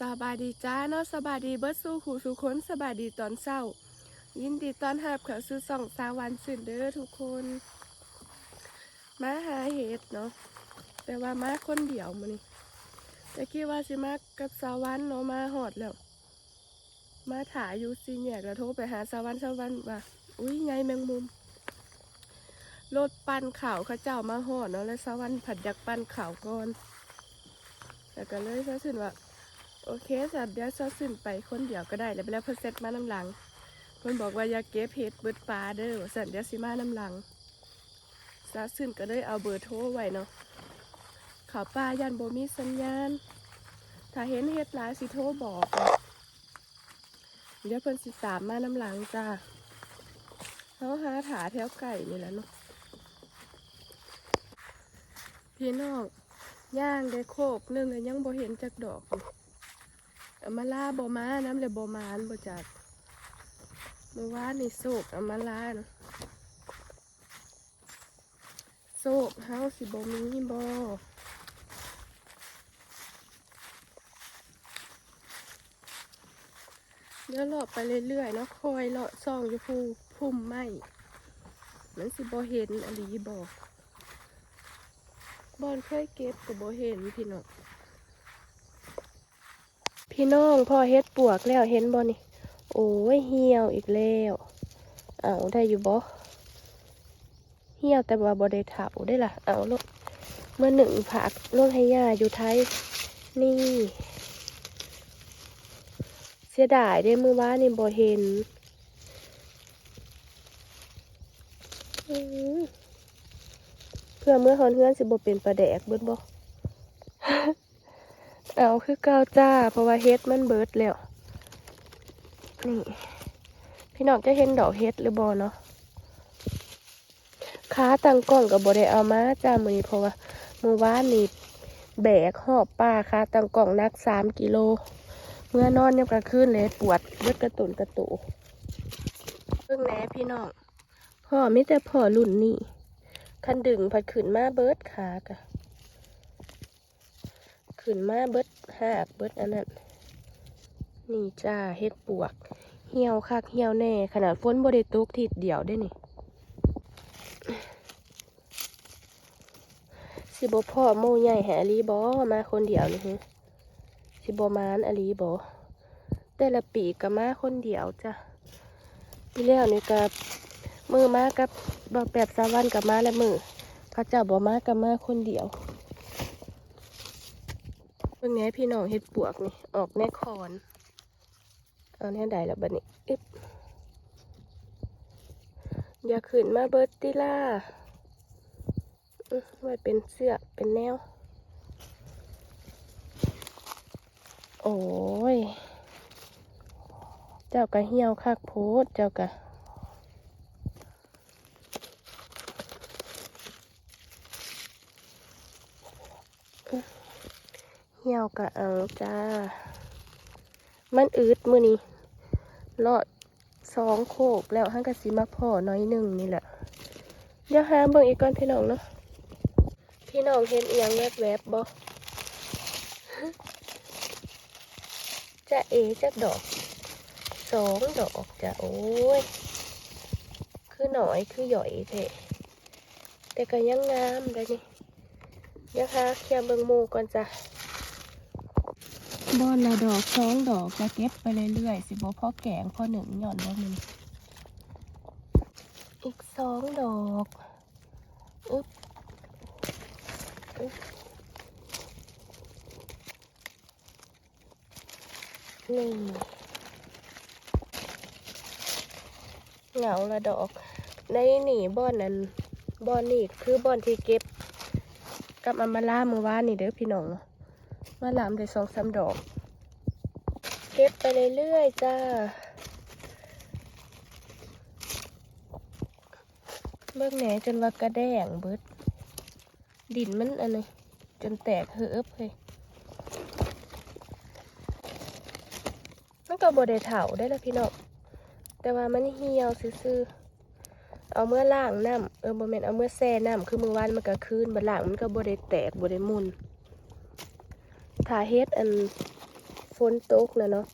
สบายดีจ้าเนาะสบายดีเบิร์ดสู้หูสุคนสบายดีตอนเศร้า ยินดีตอนรับเขาสู่สองสาวันสื่นเด้อทุกคน มาหาเห็ดเนาะแต่ว่ามาคนเดียวมื้อนี้แต่คิดว่าสิมากับสาวันเนาะมาหอดแล้วมาถ่ายอยู่สิเนี่ยก็โทรไปหาสาวันสาวันว่าอุ้ยไงแมงมุมรถปั่นข่าวเขาเจ้ามาหอดเนาะแล้วสาวันผัดอยากปั่นข่าวก่อนแต่ก็เลยซะสินว่า โอเคสัตว์เดี๋ยวซะสินไปคนเดียวก็ได้แล้วไปแล้วเพิ่นเซ็ตมาน้ำหลังเพิ่นบอกว่าอย่าเก็บเห็ดเบิดปลาเด้อสัตว์เดี๋ยวสิมาน้ำหลังซะสินก็เลยเอาเบอร์โทรไว้เนาะเขาปลายันโบมีสัญญาณ ถ้าเห็นเห็ดหลายสิโทรบอกเนาเดี๋ยวเพิ่นสิตามมาน้ำหลังจ้าเขาหาถาแถวไก่นี่แหละเนาะพี่น้องย่างได้โคกหนึงแล้วยังบ่เห็นจักดอกอยู่ มาลาบมาน้ำเลยบมานบ่จัดเมื่อวานนี่โศกอามาลานะโศกเฮาสิบ่มีบ่เดี๋ยวเลาะไปเรื่อยๆเนาะคอยเลาะซองอยู่ภูพุ่มไม้มันสิบ่เห็นอลีบ่บอนเคยเก็บก็บ่เห็นพี่น้อง พี่น้องพ่อเฮ็ดปวกแล้วเห็นบ่นี่ โอ้ยเหี่ยวอีกแล้ว เอาได้อยู่บ่เหี่ยวแต่ว่าบ่ได้เถาได้ล่ะ เอาลูกเมื่อหนึ่งผักลงให้ย่าอยู่ไทยนี่ เสียดายได้เมื่อว่านนี่บ่เห็นเพื่อเมื่อฮอนเฮือนสิบ่เป็นปลาแดกเบิดบ่ เอาคือเก้าจ้า เพราะว่าเฮ็ดมันเบิดแล้วนี่ พี่น้องจะเห็นดอกเฮ็ดหรือบอเนาะขาตังกล้องกับบได้เอามาจ้ามือนี้เพราะว่ามือว่านี่แบกหอบป้าขาตังกล้องนักสามกิโล เมื่อนอนยังกลางคืนเลยปวดเลือดกระตุนกระตุเพิ่งแหน่พี่น้องพ่อไม่แต่พ่อรุ่นนี่คันดึงผัดขืนมาเบิดขากะ ขึ้นมาเบิดหากเบิดอันนั้นนี่จ้าเฮ็ดปวก เหี่ยวคักเหี่ยวแน่ ขนาดฝนบ่ได้ตกทีเดียวได้นี่สิบ่พ่อโมใหญ่แหลีบอมาคนเดียวนี่ฮะสิบ่มานอลีบอแต่ละปีก็มาคนเดียวจ้ะปีแล้วนี่ก็มือมากับบ่แปบสาวันกับมาและมือเขาเจ้าบ่มากับมาคนเดียว เบิ่งแหน่พี่น้องเฮ็ดปวกนี่ ออกแน่คอน เอาแน่ใดแล้วบัดนี้อึ๊บอย่าขึ้นมาเบิดติล่าไว้เป็นเสื้อเป็นแนว โอ้ย เจ้ากะเหี่ยวคักโพดเจ้ากะ เหี่ยวกะเอาจ้า มันอืดมือนี้รอดสองโคกแล้วห้างกะสีมาพ่อน้อยหนึ่งนี่แหละ เดี๋ยวหาเบิ่งอีกก่อนพี่น้องเนาะพี่น้องเห็นเอียงแวบแวบบ่จะเอจะดอกสองดอกจ้ะโอ้ย คือหน่อยคือหย่อยเทะแต่ก็ยังงามเลยนี่เดี๋ยวหาเคลียร์เบิ่งหมูก่อนจ้ะ บอนละดอกสองดอกจะเก็บไปเรื่อยๆสิบ่พอแกงพ่อหนึ่งหย่อนบ่มันอีกสองดอกอึ๊บอึ๊บนี่เหงาละดอก ในนี่บอนนั้นบอนนี่คือบอนที่เก็บ กับอามาล่ามือว่านนี่เด้อพี่น้อง มาหลามได้สองสามดอก เก็บไปเรื่อยๆจ้าเบิ่งแหนจนว่ากระแดงเบิด ดินมันอันนี้จนแตกเหือบเลยมันก็บ่ได้เถาได้ล้วพี่น้องแต่ว่ามันเหี่ยวซื่อๆเอาเมื่อล่างน้ำเออบ่แม่นเอาเมื่อแช่น้ำคือมือวานมันก็คืนบัดล่างมันก็บ่ได้แตกบ่ได้มุน ถ้าเฮ็ดอันฝนตกนะเนาะ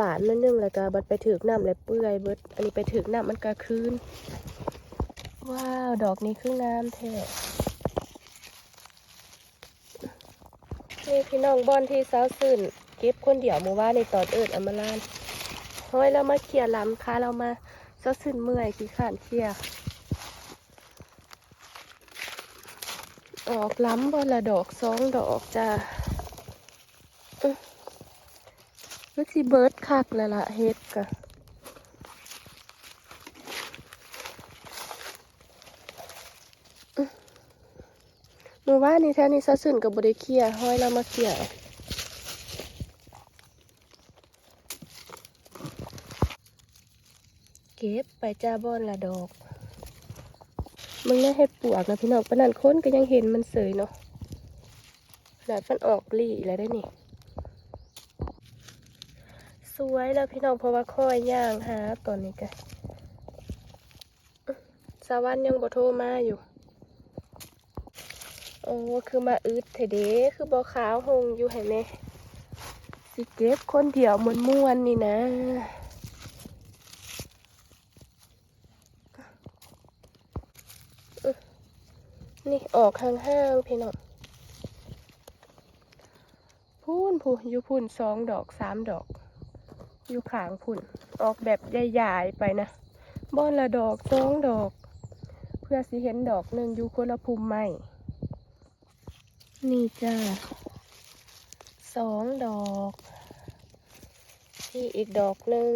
บาดนั่นนึงแล้วก็บัดไปถึกน้ำแล้วเปื่อยเบิดอันนี้ไปถึกน้ำมันก็คืนว้าว ดอกนี้คืองามแท้นี่พี่น้องบอนที่สาวสื่นเก็บคนเดียวมือว่าในตอนเอิดอำมาลานห้อยเรามาเคลียร์ลำพาเรามาสาวสื่นเมื่อยขี้ขานเคลียร์ออกล้ำบอนละดอกสองดอกจ้าอื้อ ก็สิเบิร์ดคักแล้วล่ะเฮ็ดกะหมู่บ้านนี้แท้นี่ซะสึ่นกับบริเคียห้อยเรามาเคลียเก็บไปจ้าบอนละดอกมึงน่าเห็ดปวกนะพี่น้องปนันค้นก็ยังเห็นมันเสยเนาะขนาดมันออกหลี่แล้วได้นี่ สวยแล้วพี่น้องเพราะว่าค่อยย่างหาตอนนี้กันสาวันยังบ่โทรมาอยู่ โอ้คือมาอึดเถเดคือบอขาวหงอยู่เห็นไหมสิเก็บคนเดียวมวนมวนนี่นะ นี่ออกห่างๆพี่น้องพูนพูอยู่พุ่นสองดอกสามดอก อยู่ขางพุ่น ออกแบบใหญ่ๆไปนะบอนละดอกสองดอก เพื่อสิเห็นดอกหนึ่งอยู่คนละภูมิไม่ นี่จ้าสองดอกนี่อีกดอกหนึ่ง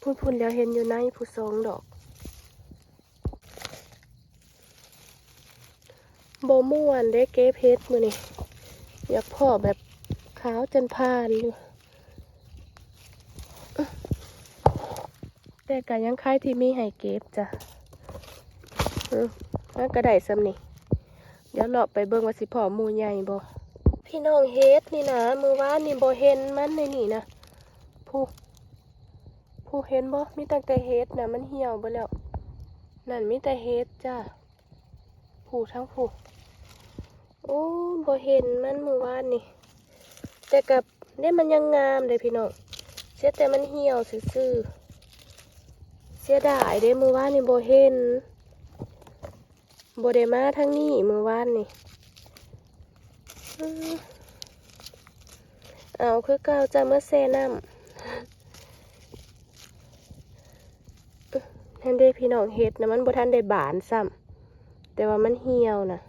พุ่นพุ่นๆแล้วเห็นอยู่ในผู้สองดอกโบม่วนได้เก็บเพชรมือนี่อยากพ่อแบบขาวจนพานอยู่อื้อ แต่ก็ยังคายที่มีให้เก็บจ้ะอืมแล้วก็ได้ซ้ำนี่ เดี๋ยวเลาะไปเบิ่งว่าสิพ่อมูใหญ่บ่พี่น้องเฮ็ดนี่นะมือว่านนี่บ่เห็นมันในนี่นะผู้ผู้เห็นบ่มีตั้งแต่เฮ็ดนะมันเหี่ยวไปแล้ว นั่นมีแต่เฮ็ดจ้าผู้ทั้งผู้โอ้บ่เห็นมันมือว่านนี่ แต่กับเนี่ยมันยังงามเลยพี่น้องเสียแต่มันเหี่ยวซื่อๆ เสียดายเด้มือว่านนี่บ่เห็นบไดมาทั้งนี้มือวานนี่เอาคือเก่าจะเมื่อเซน้ำอื้อนั่นเด้พี่น้องเฮ็ดนะมันโบ่ทันได้บานซ้ำแต่ว่ามันเหี่ยวนะ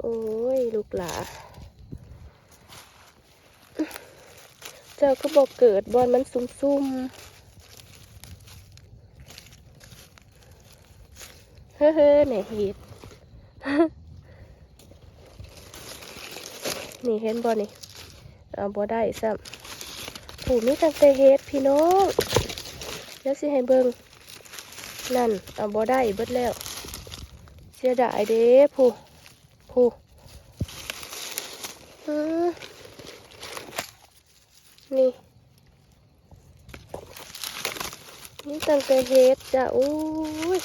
โอ้ย ลูกหลา เจ้าก็บอกเกิดบอลมันซุ่มซุ่มๆเฮ้อเฮ้อเนี่ยเห็ดนี่เห็นบอลนี่เอาบอได้ซ้ำผูมีตั้งแต่เห็ดพี่น้องแล้วสิให้เบิ่งนั่นเอาบอได้เบิดแล้ว เสียดายเด้ผู้ผู้อือ นี่นี่ตั้งแต่เฮ็ดจ้ะโอ้ย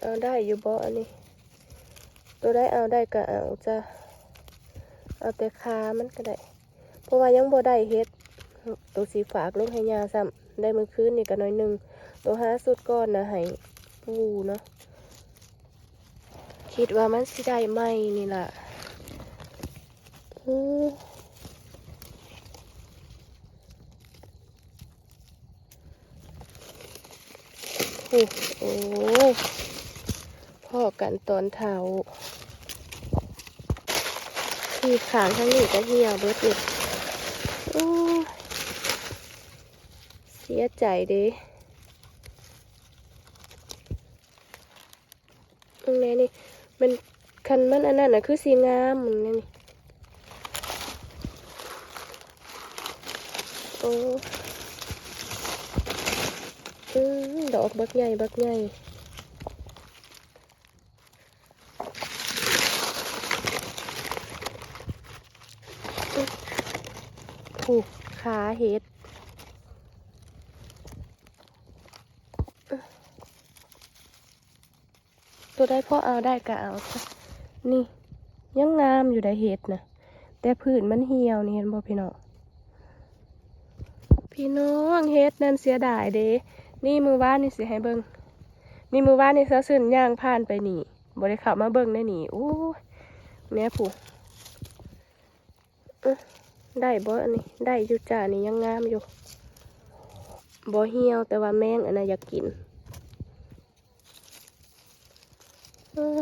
เอาได้อยู่บ่อันนี้ ตัวได้เอาได้ก็เอาจ้ะเอาแต่ขามันก็ได้ เพราะว่ายังบ่ได้เฮ็ดตัวสีฝากลงให้ยาซ้ำได้มือคืนนี่ก็น้อยหนึ่งตัวห้าสุดก้อนนะให้ปูเนาะคิดว่ามันสิได้ไหมนี่ล่ะอือ อ้โอ้พ่อกันตอนเท้าที่ขางทั้งนี้ก็เหี่ยวเบิดอีกโอ้เสียใจเด้ตรงนี้นี่มันคันมันอันนั้นน่ะคือสีงามมันนี่นี่โอ้ ดอกบักใหญ่บักใหญ่ผูกขาเห็ดตัวได้พ่อเอาได้ก็เอานี่ ยังงามอยู่ได้เห็ดนะแต่พื้นมันเหี่ยวนี่เห็นบ่พี่น้องพี่น้องเฮ็ดนั่นเสียดายเด้ นี่มือว่านนี่สิให้เบิ่งนี่มือว่านนี่ซะสึ่นย่างผ่านไปนี่บ่ได้เข้ามาเบิ่งได้หนีอู้ยแม่ผู้ได้บ่อันนี้ ได้อยู่านี่ยังงามอยู่บ่เหี่ยวแต่ว่าแมงอันน่ะอยากกินเอ้อ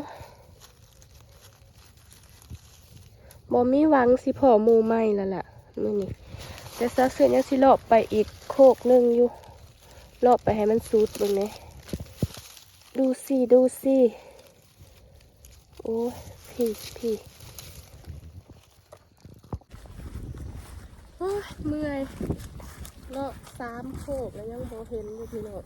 บ่มีหวังสิพ่อหมูใหม่ล้วล่ะมื้อนี้แต่ซะเสือยังสิเลาะไปอีกโคกหนึงอยู่ เลาะไปให้มันสุดเบิ่งแหน่ดูสิดูสิโอ้ยพี่พี่โอ้ยเมื่อยเลาะสามโคกแล้วยังบ่เห็นอยู่พี่น้อง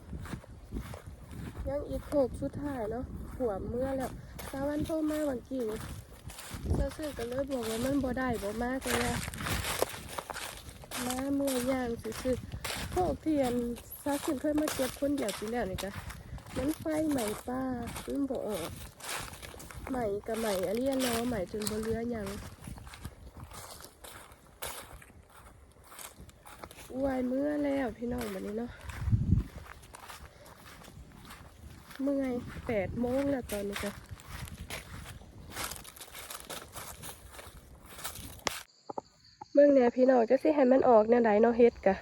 ยังอีกโคกสุดท้ายเนาะหัวเมื่อแล้วสาวันโทรมาวันกี่เสื้อซื้อกันเลยบอกว่ามันบ่ได้บ่มากเลยอะมาเมื่อย่างซื้อๆพวกเทียน ซาขึ้นเพื่อนมาเก็บคนเดียวปีแล้วนี่จ้ะมันไฟใหม่ป้ามันบ่ออกใหม่กับใหม่อะเรียนเนาะใหม่จนบ่เหลือยังอวยเมื่อแล้วพี่น้องบัดนี้เนาะเมื่อยแปดโมงแล้วตอนนี้จ้ะเมื่อเนี่ยพี่น้องจะสิให้มันออกเนี่ยไดเนาะเฮ็ดกะ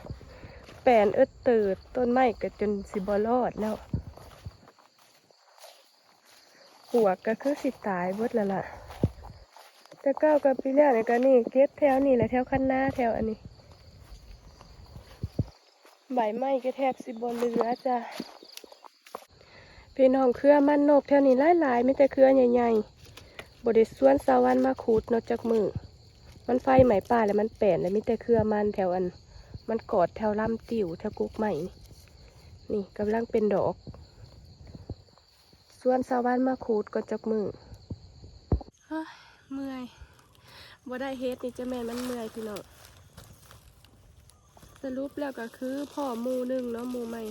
ปลนเอิดตืดต้นไม้ก็จนสิบรอดแล้วหัวก็คือสิตายเบิดแล้วล่ะ แต่เก้ากับปีแล้วเนี่ยก็นี่เก็บแถวนี่แหละแถวคันหน้าแถวอันนี้ ใบไม้ก็แทบสิบ่เหลือจ้ะพี่น้องเครือมันนกแถวนี้หลายๆไม่แต่เครือใหญ่ๆบ่ได้สวนสาวันมาขูดนกจากมือ มันไฟไหม้ป่าแล้วมันแปลนแล้วมีแต่เครือมันแถวอัน มันกอดแถวลำติ่วแถวกุกใหม่ นี่กำลังเป็นดอก ส่วนสาวบ้านมาขูดก็จักมือเฮ้ยเมื่อยบ่ได้เฮ็ดนี่จะแม่มันเมื่อยพี่น้องสรุปแล้วก็คือพ่อมูหนึ่งเนาะมูใหม่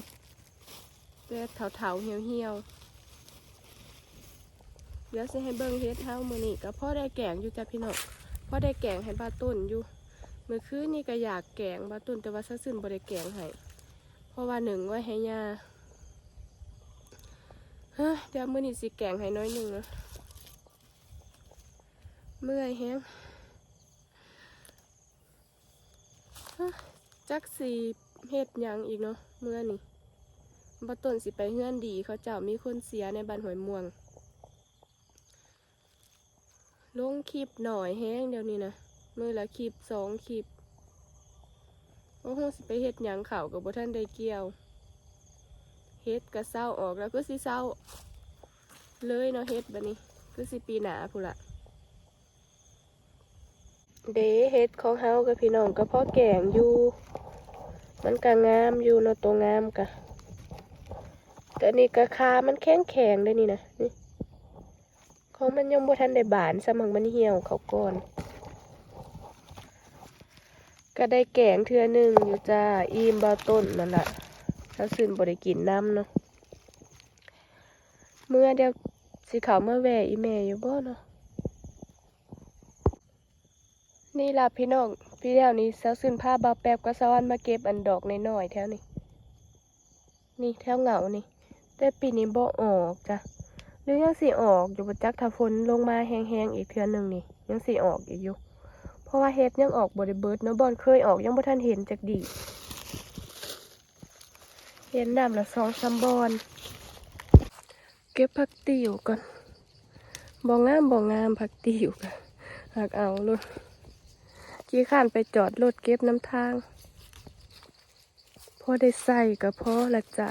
แต่เถาๆเหี่ยวๆเดี๋ยวสิให้เบิ่งเฮ็ดเฮามือนี้ก็พ่อได้แกงอยู่จ้ะพี่น้องพ่อได้แกงให้บาตุนอยู่ เมื่อคืนนี่ก็อยากแกงบาตุนแต่ว่าซะซึนบ่ได้แกงให้เพราะว่าหนึ่งไว้ให้ยาเฮ้ยเดี๋ยวมื้อนี้สิแกงให้น้อยหนึ่งนะเมื่อยแฮงจักสีเฮ็ดยังอีกเนาะเมื่อนี่บาตุนสิไปเฮือนดีเขาเจ้ามีคนเสียในบ้านหอยม่วง ลงคลิปหน่อยแห้งเดี๋ยวนี้นะ มือละคลิปสองคลิปโอ้โหสิไปเฮ็ดหยังเข่ากับบ่ท่านได้เกี่ยวเฮ็ดกระเศร้าออกแล้วก็สิเศร้า เลยเนาะเฮ็ดบัดนี้คือสิปีหนาพูนละเดเฮ็ดของเฮากับพี่น้องก็พ่อแก่งอยู่ มันก็งามอยู่เนาะตัวงามกะแต่นี่กระคามันแข็งแข็งๆเลยนี่นะนี่ของมันยังบ่ทันได้บานสมังมันเหี่ยวเขาก่อน ก็ได้แกงเทือหนึ่งอยู่จ้าอิ่มเบาต้นนั่นแหละถ้าซึนบ่ได้กินน้ำเนาะเมื่อเดียวสิเขาวเมื่อแวอีเมอยู่บ่เนาะนี่ล่ะพี่น้องพี่เดียวนี้เซาซึนผ้าเบาแป๊บก็สวรรค์มาเก็บอันดอกน้อยๆแถวนี้นี่แถวเหงานี่ แต่ปีนี้บ่ออกจ้ะหรือยังสีออกอยู่บนจักถ้าฝนลงมาแห้งๆอีกเทือหนึ่งนี่ยังสีออกอีกอยู่ เพราะว่าเฮ็ดยังออกบริเบิดเนาะบอลเคยออกยังบ่ทันเห็นจากดีเห็นน้ำละสองสามบอลเก็บผักติ๋วก่อนบ่งงามบ่งงามผักติ๋วกันหักเอาเลยขี้ข้านไปจอดรถเก็บน้ำทางพอได้ใส่ก็พอละจ้ะ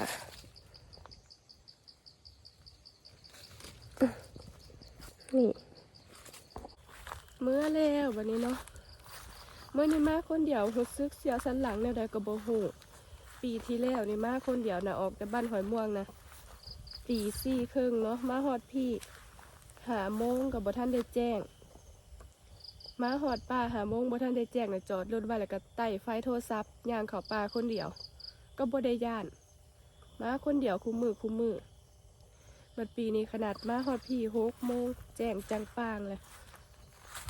นี่ เมื่อแล้ววันนี้เนาะเมื่อนี้มาคนเดียวรู้สึกเสียสันหลังแนวใดก็บ่ฮู้ปีที่แล้วนี่มาคนเดียวนะออกจากบ้านหอยม่วงนะตีสี่ครึ่งเนาะมาฮอดพี่หาโมงกับบ่ท่านได้แจ้งมาฮอดป่าหาโมงบ่ท่านได้แจ้งนะจอดรถไว้แล้วก็ไต่ไฟโทรศัพท์ย่างเขาป่าคนเดียว ก็บ่ได้ย่านมาคนเดียวคุมมือคุมมือบัดปีนี้ขนาดมาฮอดพี่หกโมงแจ้งจังปางเลย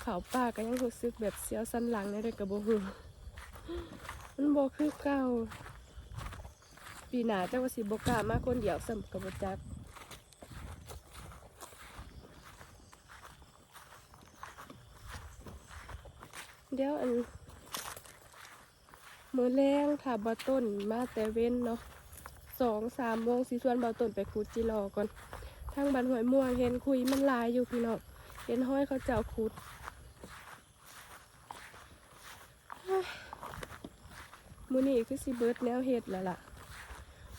เขาป่าก็ยังรู้สึกแบบเสียวสันหลังในเด็กกระโบหูมันบ่คือเก่า ปีหนาเจ้าวสิบกล้ามาคนเดียวสำกับบจักเดี๋ยวอันมือแรงถ้าบาต้นมาแต่เว้นเนาะสองสามโมงสีส่วนบาต้นไปขุดจิรอก่อนทางบันหวยม่วงเห็นคุยมันลายอยู่พี่น้องเห็นห้อยเขาเจ้าขุดเฮ้ย มือนี้คือสิเบิร์ดแนวเห็ดแล้วล่ะ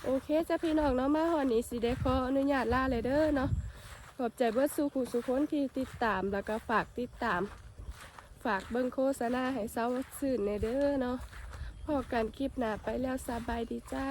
โอเคจ้ะพี่น้องเนาะมาหอนี้สิได้ขออนุญาตลาเลยเด้อเนาะขอบใจเบิร์ดสู่ขู่สุคนที่ติดตามแล้วก็ฝากติดตาม ฝากเบิ่งโฆษณาให้เซาซื่นในเด้อเนาะพอกันคลิปหน้าไปแล้วสบายดีจ้า